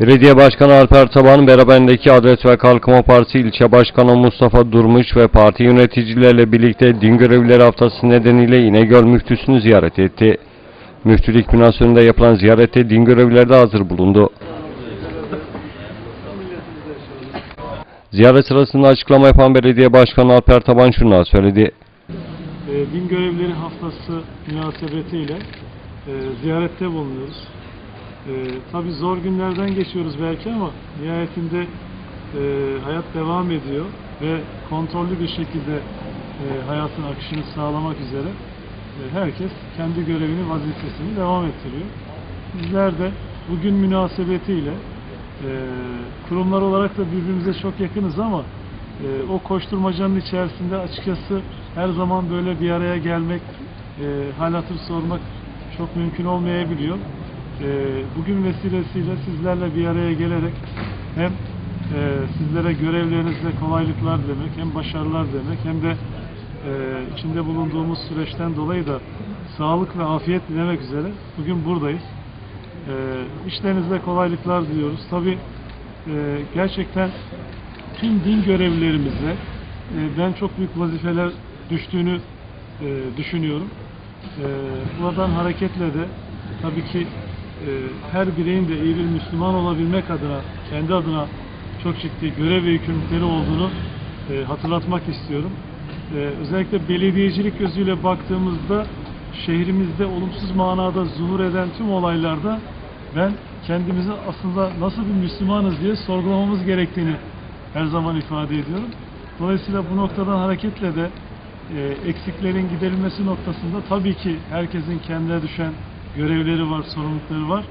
Belediye Başkanı Alper Taban beraberindeki Adalet ve Kalkınma Partisi ilçe başkanı Mustafa Durmuş ve parti yöneticilerle birlikte din görevlileri haftası nedeniyle İnegöl müftüsünü ziyaret etti. Müftülük binası önünde yapılan ziyarette din görevlileri de hazır bulundu. Ziyaret sırasında açıklama yapan Belediye Başkanı Alper Taban şunlar söyledi. e, Din Görevlileri Haftası münasebetiyle e, ziyarette bulunuyoruz. E, Tabi zor günlerden geçiyoruz belki ama nihayetinde e, hayat devam ediyor ve kontrollü bir şekilde e, hayatın akışını sağlamak üzere e, herkes kendi görevini, vazifesini devam ettiriyor. Bizler de bugün münasebetiyle e, kurumlar olarak da birbirimize çok yakınız ama e, o koşturmacanın içerisinde açıkçası her zaman böyle bir araya gelmek, e, hal hatır sormak çok mümkün olmayabiliyor. E, bugün vesilesiyle sizlerle bir araya gelerek hem e, sizlere görevlerinizde kolaylıklar demek, hem başarılar demek, hem de e, içinde bulunduğumuz süreçten dolayı da sağlık ve afiyet dilemek üzere bugün buradayız. E, işlerinizde kolaylıklar diliyoruz. Tabii e, gerçekten tüm din görevlilerimize e, ben çok büyük vazifeler düştüğünü e, düşünüyorum. E, buradan hareketle de tabii ki her bireyin de iyi bir Müslüman olabilmek adına, kendi adına çok ciddi görev ve yükümlülükleri olduğunu e, hatırlatmak istiyorum. E, özellikle belediyecilik gözüyle baktığımızda şehrimizde olumsuz manada zuhur eden tüm olaylarda ben kendimizi aslında nasıl bir Müslümanız diye sorgulamamız gerektiğini her zaman ifade ediyorum. Dolayısıyla bu noktadan hareketle de e, eksiklerin giderilmesi noktasında tabii ki herkesin kendine düşen görevleri var, sorumlulukları var.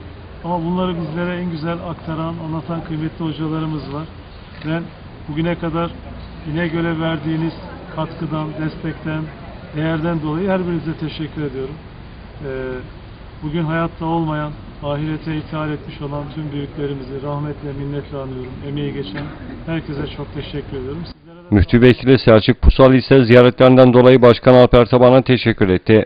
Ama bunları bizlere en güzel aktaran, anlatan kıymetli hocalarımız var. Ben bugüne kadar İnegöl'e verdiğiniz katkıdan, destekten, değerden dolayı her birinize teşekkür ediyorum. Ee, bugün hayatta olmayan, ahirete ithal etmiş olan tüm büyüklerimizi rahmetle, minnetle anıyorum. Emeği geçen herkese çok teşekkür ediyorum. Müftü Vekili Selçuk Pusal ise ziyaretlerinden dolayı Başkan Alper Taban'a teşekkür etti.